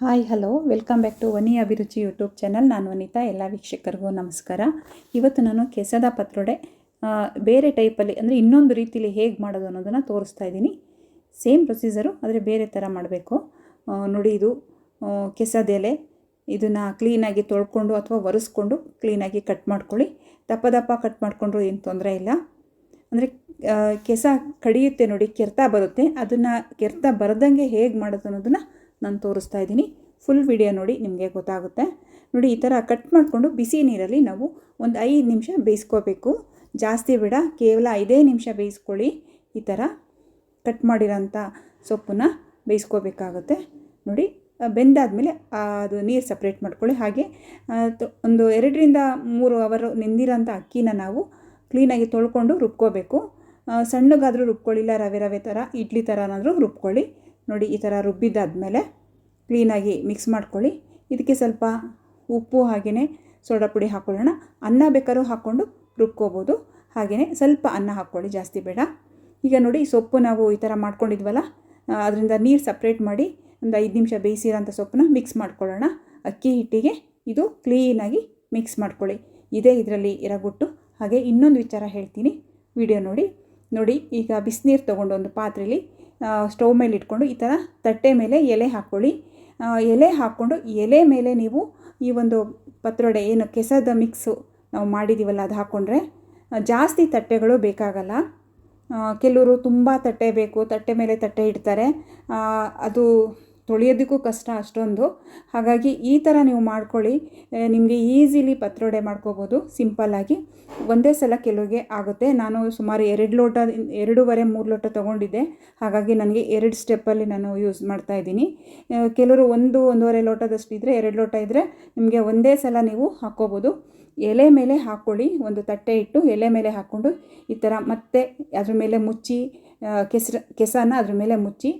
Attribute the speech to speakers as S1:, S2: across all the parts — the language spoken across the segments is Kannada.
S1: Hi hello. Welcome back to Vani Abhiruchi YouTube channel. ನಾನು ವನಿತಾ. ಎಲ್ಲ ವೀಕ್ಷಕರಿಗೂ ನಮಸ್ಕಾರ. ಇವತ್ತು ನಾನು ಕೆಸದ ಪತ್ರೊಡೆ ಬೇರೆ ಟೈಪಲ್ಲಿ ಅಂದರೆ ಇನ್ನೊಂದು ರೀತಿಯಲ್ಲಿ ಹೇಗೆ ಮಾಡೋದು ಅನ್ನೋದನ್ನು ತೋರಿಸ್ತಾ ಇದ್ದೀನಿ. ಸೇಮ್ ಪ್ರೊಸೀಜರು ಆದರೆ ಬೇರೆ ಥರ ಮಾಡಬೇಕು. ನೋಡಿ ಇದು ಆ, ಕೆಸದ ಎಲೆ. ಇದನ್ನು ಕ್ಲೀನಾಗಿ ತೊಳ್ಕೊಂಡು ಅಥವಾ ಒರೆಸ್ಕೊಂಡು ಕ್ಲೀನಾಗಿ ಕಟ್ ಮಾಡ್ಕೊಳ್ಳಿ. ದಪ್ಪ ದಪ್ಪ ಕಟ್ ಮಾಡಿಕೊಂಡ್ರು ಏನು ತೊಂದರೆ ಇಲ್ಲ. ಅಂದರೆ ಕೆಸ ಕಡಿಯುತ್ತೆ ನೋಡಿ ಕೆರ್ತಾ ಬರುತ್ತೆ. ಅದನ್ನು ಕೆರ್ತಾ ಬರದಂಗೆ ಹೇಗೆ ಮಾಡೋದು ಅನ್ನೋದನ್ನು ನಾನು ತೋರಿಸ್ತಾ ಇದ್ದೀನಿ. ಫುಲ್ ವಿಡಿಯೋ ನೋಡಿ ನಿಮಗೆ ಗೊತ್ತಾಗುತ್ತೆ. ನೋಡಿ, ಈ ಥರ ಕಟ್ ಮಾಡಿಕೊಂಡು ಬಿಸಿ ನೀರಲ್ಲಿ ನಾವು ಒಂದು ಐದು ನಿಮಿಷ ಬೇಯಿಸ್ಕೋಬೇಕು. ಜಾಸ್ತಿ ಬೇಡ, ಕೇವಲ ಐದೇ ನಿಮಿಷ ಬೇಯಿಸ್ಕೊಳ್ಳಿ. ಈ ಥರ ಕಟ್ ಮಾಡಿರೋಂಥ ಸೊಪ್ಪನ್ನ ಬೇಯಿಸ್ಕೋಬೇಕಾಗುತ್ತೆ. ನೋಡಿ ಬೆಂದಾದಮೇಲೆ ಅದು ನೀರು ಸಪ್ರೇಟ್ ಮಾಡ್ಕೊಳ್ಳಿ. ಹಾಗೆ ಒಂದು ಎರಡರಿಂದ ಮೂರು ಅವರು ನೆಂದಿರೋಂಥ ಅಕ್ಕಿನ ನಾವು ಕ್ಲೀನಾಗಿ ತೊಳ್ಕೊಂಡು ರುಬ್ಕೋಬೇಕು. ಸಣ್ಣಗಾದರೂ ರುಬ್ಕೊಳ್ಳಿಲ್ಲ ರವೆ ರವೆ ಥರ, ಇಡ್ಲಿ ಥರನಾದರೂ ರುಬ್ಕೊಳ್ಳಿ. ನೋಡಿ, ಈ ಥರ ರುಬ್ಬಿದ್ದಾದಮೇಲೆ ಕ್ಲೀನಾಗಿ ಮಿಕ್ಸ್ ಮಾಡ್ಕೊಳ್ಳಿ. ಇದಕ್ಕೆ ಸ್ವಲ್ಪ ಉಪ್ಪು ಹಾಗೆಯೇ ಸೋಡಾ ಪುಡಿ ಹಾಕ್ಕೊಳ್ಳೋಣ ಅನ್ನ ಬೇಕಾದ್ರೂ ಹಾಕ್ಕೊಂಡು ರುಬ್ಕೋಬೋದು. ಹಾಗೆಯೇ ಸ್ವಲ್ಪ ಅನ್ನ ಹಾಕ್ಕೊಳ್ಳಿ, ಜಾಸ್ತಿ ಬೇಡ. ಈಗ ನೋಡಿ, ಸೊಪ್ಪು ನಾವು ಈ ಥರ ಮಾಡ್ಕೊಂಡಿದ್ವಲ್ಲ ಅದರಿಂದ ನೀರು ಸಪ್ರೇಟ್ ಮಾಡಿ ಒಂದು ಐದು ನಿಮಿಷ ಬೇಯಿಸಿರೋಂಥ ಸೊಪ್ಪನ್ನ ಮಿಕ್ಸ್ ಮಾಡ್ಕೊಳ್ಳೋಣ. ಅಕ್ಕಿ ಹಿಟ್ಟಿಗೆ ಇದು ಕ್ಲೀನಾಗಿ ಮಿಕ್ಸ್ ಮಾಡ್ಕೊಳ್ಳಿ. ಇದೇ ಇದರಲ್ಲಿ ಇರಗುಟ್ಟು. ಹಾಗೆ ಇನ್ನೊಂದು ವಿಚಾರ ಹೇಳ್ತೀನಿ. ವಿಡಿಯೋ ನೋಡಿ. ನೋಡಿ, ಈಗ ಬಿಸಿನೀರು ತೊಗೊಂಡು ಒಂದು ಪಾತ್ರೆಯಲ್ಲಿ ಸ್ಟವ್ ಮೇಲೆ ಇಟ್ಕೊಂಡು ಈ ಥರ ತಟ್ಟೆ ಮೇಲೆ ಎಲೆ ಹಾಕ್ಕೊಳ್ಳಿ. ಎಲೆ ಹಾಕ್ಕೊಂಡು ಎಲೆ ಮೇಲೆ ನೀವು ಈ ಒಂದು ಪತ್ರೊಡೆ ಏನು ಕೆಸದ ಮಿಕ್ಸು ನಾವು ಮಾಡಿದ್ದೀವಲ್ಲ ಅದು ಹಾಕ್ಕೊಂಡ್ರೆ ಜಾಸ್ತಿ ತಟ್ಟೆಗಳು ಬೇಕಾಗಲ್ಲ. ಕೆಲವರು ತುಂಬ ತಟ್ಟೆ ಬೇಕು, ತಟ್ಟೆ ಮೇಲೆ ತಟ್ಟೆ ಇಡ್ತಾರೆ. ಅದು ತೊಳೆಯೋದಕ್ಕೂ ಕಷ್ಟ ಅಷ್ಟೊಂದು. ಹಾಗಾಗಿ ಈ ಥರ ನೀವು ಮಾಡ್ಕೊಳ್ಳಿ. ನಿಮಗೆ ಈಸಿಲಿ ಪತ್ರೊಡೆ ಮಾಡ್ಕೋಬೋದು ಸಿಂಪಲ್ಲಾಗಿ ಒಂದೇ ಸಲ ಕೆಲವಿಗೆ ಆಗುತ್ತೆ. ನಾನು ಸುಮಾರು ಎರಡು ಲೋಟ, ಎರಡೂವರೆ, ಮೂರು ಲೋಟ ತೊಗೊಂಡಿದ್ದೆ. ಹಾಗಾಗಿ ನನಗೆ ಎರಡು ಸ್ಟೆಪ್ಪಲ್ಲಿ ನಾನು ಯೂಸ್ ಮಾಡ್ತಾ ಇದ್ದೀನಿ. ಕೆಲವರು ಒಂದು, ಒಂದೂವರೆ ಲೋಟದಷ್ಟು ಇದ್ದರೆ ಎರಡು ಲೋಟ ಇದ್ದರೆ ನಿಮಗೆ ಒಂದೇ ಸಲ ನೀವು ಹಾಕ್ಕೋಬೋದು. ಎಲೆ ಮೇಲೆ ಹಾಕ್ಕೊಳ್ಳಿ. ಒಂದು ತಟ್ಟೆ ಇಟ್ಟು ಎಲೆ ಮೇಲೆ ಹಾಕ್ಕೊಂಡು ಈ ಥರ ಮತ್ತೆ ಅದ್ರ ಮೇಲೆ ಮುಚ್ಚಿ ಕೆಸರು, ಕೆಸನ ಅದ್ರ ಮೇಲೆ ಮುಚ್ಚಿ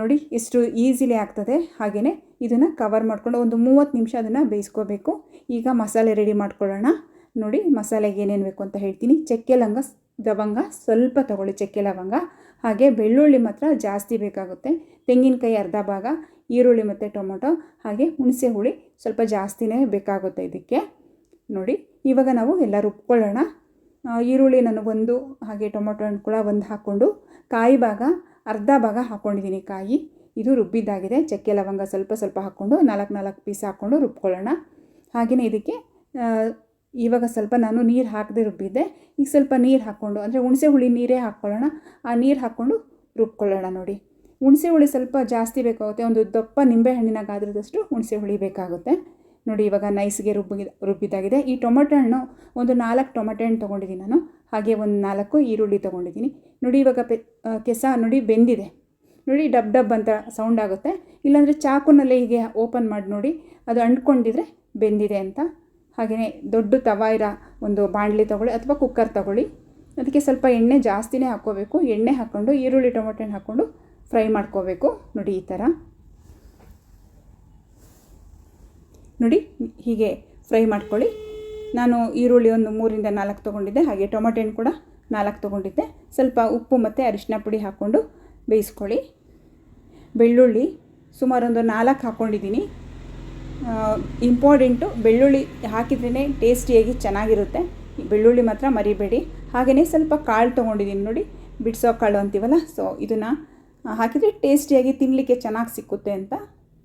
S1: ನೋಡಿ, ಎಷ್ಟು ಈಸಿಲಿ ಆಗ್ತದೆ. ಹಾಗೆಯೇ ಇದನ್ನು ಕವರ್ ಮಾಡಿಕೊಂಡು ಒಂದು ಮೂವತ್ತು ನಿಮಿಷ ಅದನ್ನು ಬೇಯಿಸ್ಕೋಬೇಕು. ಈಗ ಮಸಾಲೆ ರೆಡಿ ಮಾಡ್ಕೊಳ್ಳೋಣ. ನೋಡಿ, ಮಸಾಲೆಗೆ ಏನೇನು ಬೇಕು ಅಂತ ಹೇಳ್ತೀನಿ. ಚಕ್ಕೆ ಲವಂಗ ಲವಂಗ, ಸ್ವಲ್ಪ ತಗೊಳ್ಳಿ ಚಕ್ಕೆ ಲವಂಗ. ಹಾಗೆ ಬೆಳ್ಳುಳ್ಳಿ ಮಾತ್ರ ಜಾಸ್ತಿ ಬೇಕಾಗುತ್ತೆ. ತೆಂಗಿನಕಾಯಿ ಅರ್ಧ ಭಾಗ, ಈರುಳ್ಳಿ ಮತ್ತು ಟೊಮೊಟೊ, ಹಾಗೆ ಹುಣಸೆ ಹುಳಿ ಸ್ವಲ್ಪ ಜಾಸ್ತಿನೇ ಬೇಕಾಗುತ್ತೆ ಇದಕ್ಕೆ. ನೋಡಿ, ಇವಾಗ ನಾವು ಎಲ್ಲ ರುಬ್ಕೊಳ್ಳೋಣ. ಈರುಳ್ಳಿ ನಾನು ಒಂದು, ಹಾಗೆ ಟೊಮೊಟೊ ಹಣ್ಣು ಕೂಡ ಒಂದು ಹಾಕ್ಕೊಂಡು, ಕಾಯಿ ಭಾಗ ಅರ್ಧ ಭಾಗ ಹಾಕ್ಕೊಂಡಿದ್ದೀನಿ ಕಾಯಿ. ಇದು ರುಬ್ಬಿದ್ದಾಗಿದೆ. ಚಕ್ಕೆ ಲವಂಗ ಸ್ವಲ್ಪ ಸ್ವಲ್ಪ ಹಾಕ್ಕೊಂಡು ನಾಲ್ಕು ನಾಲ್ಕು ಪೀಸ್ ಹಾಕ್ಕೊಂಡು ರುಬ್ಕೊಳ್ಳೋಣ. ಹಾಗೆಯೇ ಇದಕ್ಕೆ ಇವಾಗ ಸ್ವಲ್ಪ ನಾನು ನೀರು ಹಾಕದೆ ರುಬ್ಬಿದ್ದೆ. ಈಗ ಸ್ವಲ್ಪ ನೀರು ಹಾಕ್ಕೊಂಡು, ಅಂದರೆ ಹುಣಸೆ ಹುಳಿ ನೀರೇ ಹಾಕ್ಕೊಳ್ಳೋಣ. ಆ ನೀರು ಹಾಕ್ಕೊಂಡು ರುಬ್ಕೊಳ್ಳೋಣ ನೋಡಿ. ಹುಣಸೆ ಹುಳಿ ಸ್ವಲ್ಪ ಜಾಸ್ತಿ ಬೇಕಾಗುತ್ತೆ. ಒಂದು ದಪ್ಪ ನಿಂಬೆಹಣ್ಣಿನ ಗಾದ್ರದಷ್ಟು ಹುಣಸೆ ಹುಳಿ ಬೇಕಾಗುತ್ತೆ. ನೋಡಿ, ಇವಾಗ ನೈಸ್ಗೆ ರುಬ್ಬಿ, ರುಬ್ಬಿದ್ದಾಗಿದೆ. ಈ ಟೊಮೆಟೊ ಹಣ್ಣು ಒಂದು ನಾಲ್ಕು ಟೊಮೆಟೊ ಹಣ್ಣು ತೊಗೊಂಡಿದ್ದೀನಿ ನಾನು. ಹಾಗೆ ಒಂದು ನಾಲ್ಕು ಈರುಳ್ಳಿ ತೊಗೊಂಡಿದ್ದೀನಿ. ನೋಡಿ, ಇವಾಗ ಪೆ ಕೆಸ ನೋಡಿ ಬೆಂದಿದೆ. ನೋಡಿ, ಡಬ್ ಡಬ್ ಅಂತ ಸೌಂಡ್ ಆಗುತ್ತೆ. ಇಲ್ಲಾಂದರೆ ಚಾಕುನಲ್ಲೇ ಹೀಗೆ ಓಪನ್ ಮಾಡಿ ನೋಡಿ, ಅದು ಅಂಟ್ಕೊಂಡಿದ್ರೆ ಬೆಂದಿದೆ ಅಂತ. ಹಾಗೆಯೇ ದೊಡ್ಡ ತವಾಯಿರ ಇರೋ ಒಂದು ಬಾಣಲಿ ತೊಗೊಳ್ಳಿ ಅಥವಾ ಕುಕ್ಕರ್ ತೊಗೊಳ್ಳಿ. ಅದಕ್ಕೆ ಸ್ವಲ್ಪ ಎಣ್ಣೆ ಜಾಸ್ತಿನೇ ಹಾಕ್ಕೋಬೇಕು. ಎಣ್ಣೆ ಹಾಕ್ಕೊಂಡು ಈರುಳ್ಳಿ, ಟೊಮೆಟೊ ಹಣ್ಣು ಹಾಕ್ಕೊಂಡು ಫ್ರೈ ಮಾಡ್ಕೋಬೇಕು. ನೋಡಿ, ಈ ಥರ ನೋಡಿ, ಹೀಗೆ ಫ್ರೈ ಮಾಡ್ಕೊಳ್ಳಿ. ನಾನು ಈರುಳ್ಳಿ ಒಂದು ಮೂರಿಂದ ನಾಲ್ಕು ತೊಗೊಂಡಿದ್ದೆ, ಹಾಗೆ ಟೊಮೆಟೊ ಹಣ್ಣು ಕೂಡ ನಾಲ್ಕು ತೊಗೊಂಡಿದ್ದೆ. ಸ್ವಲ್ಪ ಉಪ್ಪು ಮತ್ತು ಅರಿಶಿನ ಪುಡಿ ಹಾಕ್ಕೊಂಡು ಬೇಯಿಸ್ಕೊಳ್ಳಿ. ಬೆಳ್ಳುಳ್ಳಿ ಸುಮಾರು ಒಂದು ನಾಲ್ಕು ಹಾಕ್ಕೊಂಡಿದ್ದೀನಿ ಇಂಪಾರ್ಟೆಂಟು ಬೆಳ್ಳುಳ್ಳಿ ಹಾಕಿದ್ರೇ ಟೇಸ್ಟಿಯಾಗಿ ಚೆನ್ನಾಗಿರುತ್ತೆ. ಬೆಳ್ಳುಳ್ಳಿ ಮಾತ್ರ ಮರಿಬೇಡಿ. ಹಾಗೆಯೇ ಸ್ವಲ್ಪ ಕಾಳು ತೊಗೊಂಡಿದ್ದೀನಿ ನೋಡಿ, ಬಿಡಿಸೋ ಕಾಳು ಅಂತೀವಲ್ಲ ಸೊ ಇದನ್ನು ಹಾಕಿದರೆ ಟೇಸ್ಟಿಯಾಗಿ ತಿನ್ನಲಿಕ್ಕೆ ಚೆನ್ನಾಗಿ ಸಿಕ್ಕುತ್ತೆ ಅಂತ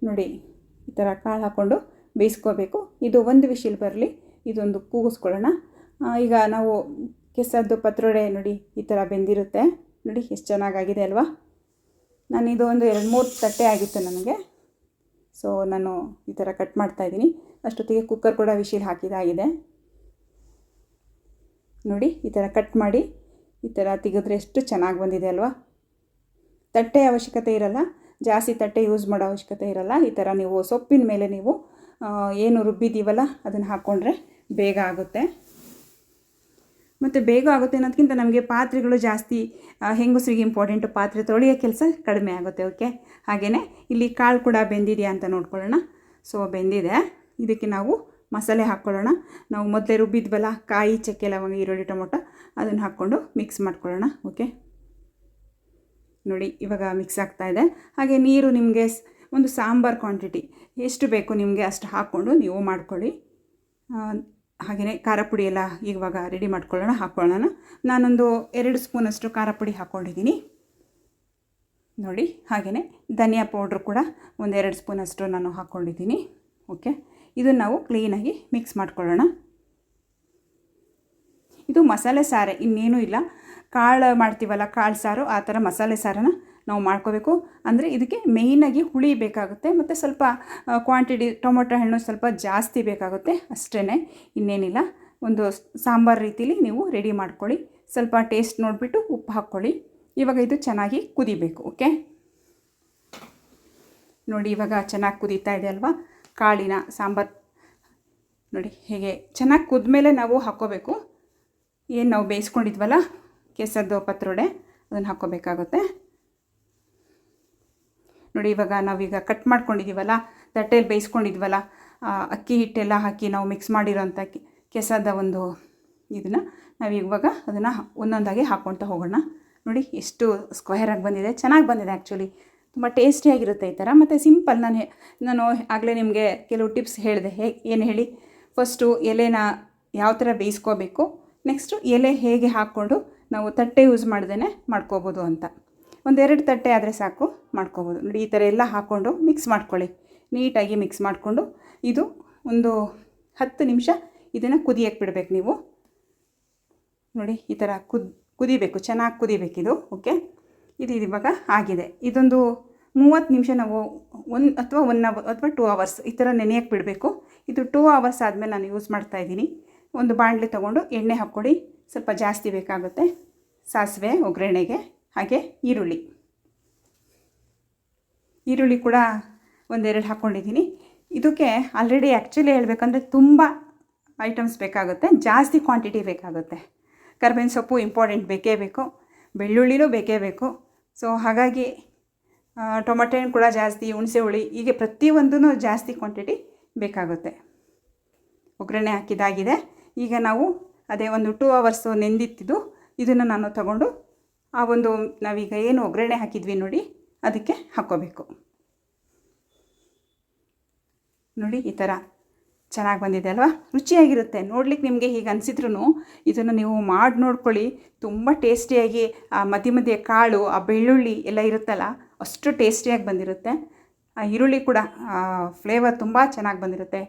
S1: ನೋಡಿ, ಈ ಥರ ಕಾಳು ಹಾಕ್ಕೊಂಡು ಬೇಯಿಸ್ಕೋಬೇಕು ಇದು ಒಂದು ವಿಷಲ್ ಬರಲಿ, ಇದೊಂದು ಕೂಗಿಸ್ಕೊಳ್ಳೋಣ. ಈಗ ನಾವು ಕೆಸದ್ದು ಪತ್ರೊಡೆ ನೋಡಿ ಈ ಥರ ಬೆಂದಿರುತ್ತೆ. ನೋಡಿ ಎಷ್ಟು ಚೆನ್ನಾಗಾಗಿದೆ ಅಲ್ವಾ? ನಾನು ಇದು ಒಂದು ಎರಡು ಮೂರು ತಟ್ಟೆ ಆಗಿತ್ತು ನನಗೆ. ಸೊ ನಾನು ಈ ಥರ ಕಟ್ ಮಾಡ್ತಾ ಇದ್ದೀನಿ. ಅಷ್ಟೊತ್ತಿಗೆ ಕುಕ್ಕರ್ ಕೂಡ ವಿಶಿಲ್ ಹಾಕಿದಾಗಿದೆ. ನೋಡಿ, ಈ ಥರ ಕಟ್ ಮಾಡಿ ಈ ಥರ ತೆಗೆದ್ರೆ ಎಷ್ಟು ಚೆನ್ನಾಗಿ ಬಂದಿದೆ ಅಲ್ವಾ? ತಟ್ಟೆ ಅವಶ್ಯಕತೆ ಇರಲ್ಲ. ಜಾಸ್ತಿ ತಟ್ಟೆ ಯೂಸ್ ಮಾಡೋ ಅವಶ್ಯಕತೆ ಇರಲ್ಲ. ಈ ಥರ ನೀವು ಸೊಪ್ಪಿನ ಮೇಲೆ ನೀವು ಏನು ರುಬ್ಬಿದ್ದೀವಲ್ಲ ಅದನ್ನು ಹಾಕ್ಕೊಂಡ್ರೆ ಬೇಗ ಆಗುತ್ತೆ. ಮತ್ತು ಬೇಗ ಆಗುತ್ತೆ ಅನ್ನೋದಕ್ಕಿಂತ ನಮಗೆ ಪಾತ್ರೆಗಳು ಜಾಸ್ತಿ ಹೆಂಗಸರಿಗೆ ಇಂಪಾರ್ಟೆಂಟು ಪಾತ್ರೆ ತೊಳೆಯೋ ಕೆಲಸ ಕಡಿಮೆ ಆಗುತ್ತೆ ಓಕೆ ಹಾಗೆಯೇ ಇಲ್ಲಿ ಕಾಳು ಕೂಡ ಬೆಂದಿದೆಯಾ ಅಂತ ನೋಡ್ಕೊಳ್ಳೋಣ. ಸೊ ಬೆಂದಿದೆ. ಇದಕ್ಕೆ ನಾವು ಮಸಾಲೆ ಹಾಕ್ಕೊಳ್ಳೋಣ. ನಾವು ಮೊದಲೇ ರುಬ್ಬಿದ್ವಲ್ಲ, ಕಾಯಿ, ಚಕ್ಕೆ, ಲವಂಗ, ಈರುಳ್ಳಿ, ಟೊಮೊಟೊ, ಅದನ್ನು ಹಾಕ್ಕೊಂಡು ಮಿಕ್ಸ್ ಮಾಡ್ಕೊಳ್ಳೋಣ ಓಕೆ ನೋಡಿ, ಇವಾಗ ಮಿಕ್ಸ್ ಆಗ್ತಾ ಇದೆ. ಹಾಗೆ ನೀರು ನಿಮಗೆ ಒಂದು ಸಾಂಬಾರ್ ಕ್ವಾಂಟಿಟಿ ಎಷ್ಟು ಬೇಕು ನಿಮಗೆ ಅಷ್ಟು ಹಾಕ್ಕೊಂಡು ನೀವು ಮಾಡ್ಕೊಳ್ಳಿ. ಹಾಗೆಯೇ ಖಾರ ಪುಡಿ ಎಲ್ಲ ಇವಾಗ ರೆಡಿ ಮಾಡ್ಕೊಳ್ಳೋಣ ಹಾಕ್ಕೊಳ್ಳೋಣ ನಾನೊಂದು ಎರಡು ಸ್ಪೂನಷ್ಟು ಖಾರ ಪುಡಿ ಹಾಕ್ಕೊಂಡಿದ್ದೀನಿ. ನೋಡಿ ಹಾಗೆಯೇ ಧನಿಯಾ ಪೌಡ್ರ್ ಕೂಡ ಒಂದೆರಡು ಸ್ಪೂನಷ್ಟು ನಾನು ಹಾಕ್ಕೊಂಡಿದ್ದೀನಿ. ಓಕೆ ಇದನ್ನು ನಾವು ಕ್ಲೀನಾಗಿ ಮಿಕ್ಸ್ ಮಾಡ್ಕೊಳ್ಳೋಣ. ಇದು ಮಸಾಲೆ ಸಾರೆ, ಇನ್ನೇನೂ ಇಲ್ಲ. ಕಾಳು ಮಾಡ್ತೀವಲ್ಲ, ಕಾಳು ಸಾರು, ಆ ಥರ ಮಸಾಲೆ ಸಾರನ್ನು ನಾವು ಮಾಡ್ಕೋಬೇಕು. ಅಂದರೆ ಇದಕ್ಕೆ ಮೇಯ್ನಾಗಿ ಹುಳಿ ಬೇಕಾಗುತ್ತೆ. ಮತ್ತು ಸ್ವಲ್ಪ ಕ್ವಾಂಟಿಟಿ ಟೊಮೊಟೊ ಹಣ್ಣು ಸ್ವಲ್ಪ ಜಾಸ್ತಿ ಬೇಕಾಗುತ್ತೆ. ಅಷ್ಟೇ ಇನ್ನೇನಿಲ್ಲ. ಒಂದು ಸಾಂಬಾರು ರೀತಿಲಿ ನೀವು ರೆಡಿ ಮಾಡ್ಕೊಳ್ಳಿ. ಸ್ವಲ್ಪ ಟೇಸ್ಟ್ ನೋಡಿಬಿಟ್ಟು ಉಪ್ಪು ಹಾಕ್ಕೊಳ್ಳಿ. ಇವಾಗ ಇದು ಚೆನ್ನಾಗಿ ಕುದಿಬೇಕು ಓಕೆ ನೋಡಿ, ಇವಾಗ ಚೆನ್ನಾಗಿ ಕುದೀತಾ ಇದೆ ಅಲ್ವಾ? ಕಾಳಿನ ಸಾಂಬಾರು. ನೋಡಿ, ಹೇಗೆ ಚೆನ್ನಾಗಿ ಕುದ್ಮೇಲೆ ನಾವು ಹಾಕ್ಕೋಬೇಕು. ಏನು ನಾವು ಬೇಯಿಸ್ಕೊಂಡಿದ್ವಲ್ಲ? ಕೆಸದ್ದು ಪತ್ರೊಡೆ. ಅದನ್ನು ಹಾಕ್ಕೋಬೇಕಾಗುತ್ತೆ. ನೋಡಿ, ಇವಾಗ ನಾವೀಗ ಕಟ್ ಮಾಡ್ಕೊಂಡಿದ್ದೀವಲ್ಲ ತಟ್ಟೆಯಲ್ಲಿ ಬೇಯಿಸ್ಕೊಂಡಿದ್ವಲ್ಲ ಅಕ್ಕಿ ಹಿಟ್ಟೆಲ್ಲ ಹಾಕಿ ನಾವು ಮಿಕ್ಸ್ ಮಾಡಿರೋಂಥ ಕೆಸದ ಒಂದು ಇದನ್ನು ನಾವು ಇವಾಗ ಅದನ್ನು ಒಂದೊಂದಾಗಿ ಹಾಕ್ಕೊಳ್ತಾ ಹೋಗೋಣ. ನೋಡಿ, ಎಷ್ಟು ಸ್ಕ್ವೇರಾಗಿ ಬಂದಿದೆ, ಚೆನ್ನಾಗಿ ಬಂದಿದೆ ಆ್ಯಕ್ಚುಲಿ ತುಂಬ ಟೇಸ್ಟಿಯಾಗಿರುತ್ತೆ ಈ ಥರ ಮತ್ತು ಸಿಂಪಲ್ ನಾನು ನಾನು ಆಗಲೇ ನಿಮಗೆ ಕೆಲವು ಟಿಪ್ಸ್ ಹೇಳಿದೆ. ಹೇಗೆ ಏನು ಹೇಳಿ? ಫಸ್ಟು ಎಲೆನ ಯಾವ ಥರ ಬೇಯಿಸ್ಕೋಬೇಕು? ನೆಕ್ಸ್ಟು ಎಲೆ ಹೇಗೆ ಹಾಕ್ಕೊಂಡು ನಾವು ತಟ್ಟೆ ಯೂಸ್ ಮಾಡ್ದೇ ಮಾಡ್ಕೋಬೋದು ಅಂತ. ಒಂದೆರಡು ತಟ್ಟೆ ಆದರೆ ಸಾಕು, ಮಾಡ್ಕೋಬೋದು. ನೋಡಿ, ಈ ಥರ ಎಲ್ಲ ಹಾಕ್ಕೊಂಡು ಮಿಕ್ಸ್ ಮಾಡ್ಕೊಳ್ಳಿ. ನೀಟಾಗಿ ಮಿಕ್ಸ್ ಮಾಡಿಕೊಂಡು ಇದು ಒಂದು ಹತ್ತು ನಿಮಿಷ ಇದನ್ನು ಕುದಿಯಕ್ಕೆ ಬಿಡಬೇಕು ನೀವು. ನೋಡಿ, ಈ ಥರ ಕುದ್, ಕುದಿಬೇಕು, ಚೆನ್ನಾಗಿ ಕುದಿಬೇಕಿದು, ಓಕೆ? ಇದು ಇವಾಗ ಆಗಿದೆ. ಇದೊಂದು ಮೂವತ್ತು ನಿಮಿಷ ನಾವು ಒನ್ ಅಥವಾ ಒನ್ ಅವರ್ ಅಥವಾ ಟೂ ಅವರ್ಸ್ ಈ ಥರ ನೆನೆಯಕ್ಕೆ ಬಿಡಬೇಕು. ಇದು ಟೂ ಅವರ್ಸ್ ಆದಮೇಲೆ ನಾನು ಯೂಸ್ ಮಾಡ್ತಾ ಇದ್ದೀನಿ. ಒಂದು ಬಾಣಲೆ ತೊಗೊಂಡು ಎಣ್ಣೆ ಹಾಕ್ಕೊಡಿ. ಸ್ವಲ್ಪ ಜಾಸ್ತಿ ಬೇಕಾಗುತ್ತೆ ಸಾಸಿವೆ, ಒಗ್ಗರಣೆಗೆ. ಹಾಗೆ ಈರುಳ್ಳಿ. ಈರುಳ್ಳಿ ಕೂಡ ಒಂದೆರಡು ಹಾಕ್ಕೊಂಡಿದ್ದೀನಿ ಇದಕ್ಕೆ ಆಲ್ರೆಡಿ ಆ್ಯಕ್ಚುಲಿ ಹೇಳಬೇಕಂದ್ರೆ ತುಂಬ ಐಟಮ್ಸ್ ಬೇಕಾಗುತ್ತೆ, ಜಾಸ್ತಿ ಕ್ವಾಂಟಿಟಿ ಬೇಕಾಗುತ್ತೆ. ಕರ್ಬೇವಿನ ಸೊಪ್ಪು ಇಂಪಾರ್ಟೆಂಟ್ ಬೇಕೇ ಬೇಕು, ಬೆಳ್ಳುಳ್ಳಿನೂ ಬೇಕೇ ಬೇಕು. ಸೊ ಹಾಗಾಗಿ ಟೊಮೆಟೊ ಹಣ್ಣು ಕೂಡ ಜಾಸ್ತಿ ಹುಣಸೆ ಹುಳಿ ಹೀಗೆ ಪ್ರತಿಯೊಂದೂ ಜಾಸ್ತಿ ಕ್ವಾಂಟಿಟಿ ಬೇಕಾಗುತ್ತೆ. ಒಗ್ಗರಣೆ ಹಾಕಿದಾಗಿದೆ ಈಗ ನಾವು ಅದೇ ಒಂದು ಟೂ ಅವರ್ಸು ನೆಂದಿತ್ತಿದ್ದು, ಇದನ್ನು ನಾನು ತಗೊಂಡು ಆ ಒಂದು ನಾವೀಗ ಏನು ಒಗ್ಗರಣೆ ಹಾಕಿದ್ವಿ ನೋಡಿ, ಅದಕ್ಕೆ ಹಾಕ್ಕೋಬೇಕು. ನೋಡಿ, ಈ ಥರ ಚೆನ್ನಾಗಿ ಬಂದಿದೆ ಅಲ್ವಾ? ರುಚಿಯಾಗಿರುತ್ತೆ. ನೋಡ್ಲಿಕ್ಕೆ ನಿಮಗೆ ಹೀಗೆ ಅನಿಸಿದ್ರು ಇದನ್ನು ನೀವು ಮಾಡಿ ನೋಡ್ಕೊಳ್ಳಿ. ತುಂಬ ಟೇಸ್ಟಿಯಾಗಿ, ಆ ಮಧ್ಯ ಮಧ್ಯೆ ಕಾಳು, ಆ ಬೆಳ್ಳುಳ್ಳಿ ಎಲ್ಲ ಇರುತ್ತಲ್ಲ, ಅಷ್ಟು ಟೇಸ್ಟಿಯಾಗಿ ಬಂದಿರುತ್ತೆ. ಆ ಈರುಳ್ಳಿ ಕೂಡ ಫ್ಲೇವರ್ ತುಂಬ ಚೆನ್ನಾಗಿ ಬಂದಿರುತ್ತೆ.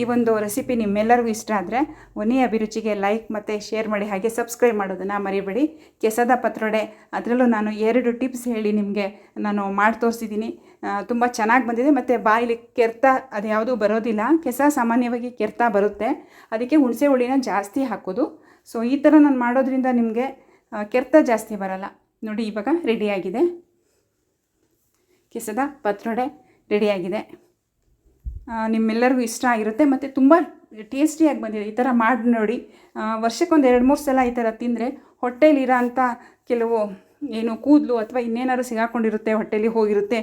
S1: ಈ ಒಂದು ರೆಸಿಪಿ ನಿಮ್ಮೆಲ್ಲರಿಗೂ ಇಷ್ಟ ಆದರೆ ಒನಿ ಅಭಿರುಚಿಗೆ ಲೈಕ್ ಮತ್ತು ಶೇರ್ ಮಾಡಿ ಹಾಗೆ ಸಬ್ಸ್ಕ್ರೈಬ್ ಮಾಡೋದನ್ನು ಮರಿಬೇಡಿ. ಕೆಸದ ಪತ್ರೊಡೆ, ಅದರಲ್ಲೂ ನಾನು ಎರಡು ಟಿಪ್ಸ್ ಹೇಳಿ ನಿಮಗೆ ನಾನು ಮಾಡಿ ತೋರಿಸಿದ್ದೀನಿ ತುಂಬ ಚೆನ್ನಾಗಿ ಬಂದಿದೆ ಮತ್ತು ಬಾಯಿಲಿ ಕೆರ್ತ ಅದು ಯಾವುದೂ ಬರೋದಿಲ್ಲ. ಕೆಸ ಸಾಮಾನ್ಯವಾಗಿ ಕೆರ್ತ ಬರುತ್ತೆ. ಅದಕ್ಕೆ ಹುಣಸೆ ಹುಳಿನ ಜಾಸ್ತಿ ಹಾಕೋದು. ಸೊ ಈ ಥರ ನಾನು ಮಾಡೋದ್ರಿಂದ ನಿಮಗೆ ಕೆರ್ತ ಜಾಸ್ತಿ ಬರಲ್ಲ. ನೋಡಿ ಇವಾಗ ರೆಡಿಯಾಗಿದೆ ಕೆಸದ ಪತ್ರೊಡೆ ರೆಡಿಯಾಗಿದೆ ನಿಮ್ಮೆಲ್ಲರಿಗೂ ಇಷ್ಟ ಆಗಿರುತ್ತೆ ಮತ್ತು ತುಂಬ ಟೇಸ್ಟಿಯಾಗಿ ಬಂದಿದೆ. ಈ ಥರ ಮಾಡಿ ನೋಡಿ. ವರ್ಷಕ್ಕೊಂದು ಎರಡು, ಮೂರು ಸಲ ಈ ಥರ ತಿಂದರೆ ಹೊಟ್ಟೆಲಿರೋ ಅಂಥ ಕೆಲವು ಏನು ಕೂದಲು ಅಥವಾ ಇನ್ನೇನಾದ್ರು ಸಿಗಾಕೊಂಡಿರುತ್ತೆ, ಹೊಟ್ಟೆಲಿ ಹೋಗಿರುತ್ತೆ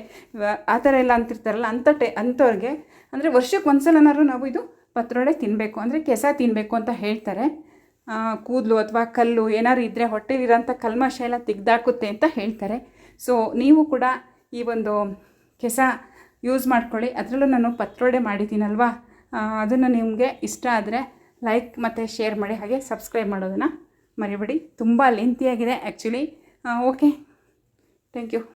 S1: ಆ ಥರ ಎಲ್ಲ ಅಂತಿರ್ತಾರಲ್ಲ ಅಂಥ ಟೆ, ಅಂಥವ್ರಿಗೆ. ಅಂದರೆ ವರ್ಷಕ್ಕೆ ಒಂದು ಸಲನಾದ್ರು ನಾವು ಇದು ಪತ್ರೊಡೆ ತಿನ್ನಬೇಕು ಅಂದರೆ ಕೆಸ ತಿನ್ನಬೇಕು ಅಂತ ಹೇಳ್ತಾರೆ. ಕೂದಲು ಅಥವಾ ಕಲ್ಲು ಏನಾದ್ರು ಇದ್ದರೆ ಹೊಟ್ಟೆಲಿರೋಂಥ ಕಲ್ಮಶ ಎಲ್ಲ ತೆಗ್ದಾಕುತ್ತೆ ಅಂತ ಹೇಳ್ತಾರೆ. ಸೊ ನೀವು ಕೂಡ ಈ ಒಂದು ಕೆಸ ಯೂಸ್ ಮಾಡ್ಕೊಳ್ಳಿ. ಅದರಲ್ಲೂ ನಾನು ಪತ್ರೊಡೆ ಮಾಡಿದ್ದೀನಲ್ವಾ? ಅದನ್ನು ನಿಮಗೆ ಇಷ್ಟ ಆದರೆ ಲೈಕ್ ಮತ್ತು ಶೇರ್ ಮಾಡಿ, ಹಾಗೆ ಸಬ್ಸ್ಕ್ರೈಬ್ ಮಾಡೋದನ್ನು ಮರಿಬೇಡಿ. ತುಂಬ ಲೆಂತಿಯಾಗಿದೆ ಆ್ಯಕ್ಚುಲಿ ಓಕೆ ಥ್ಯಾಂಕ್ ಯು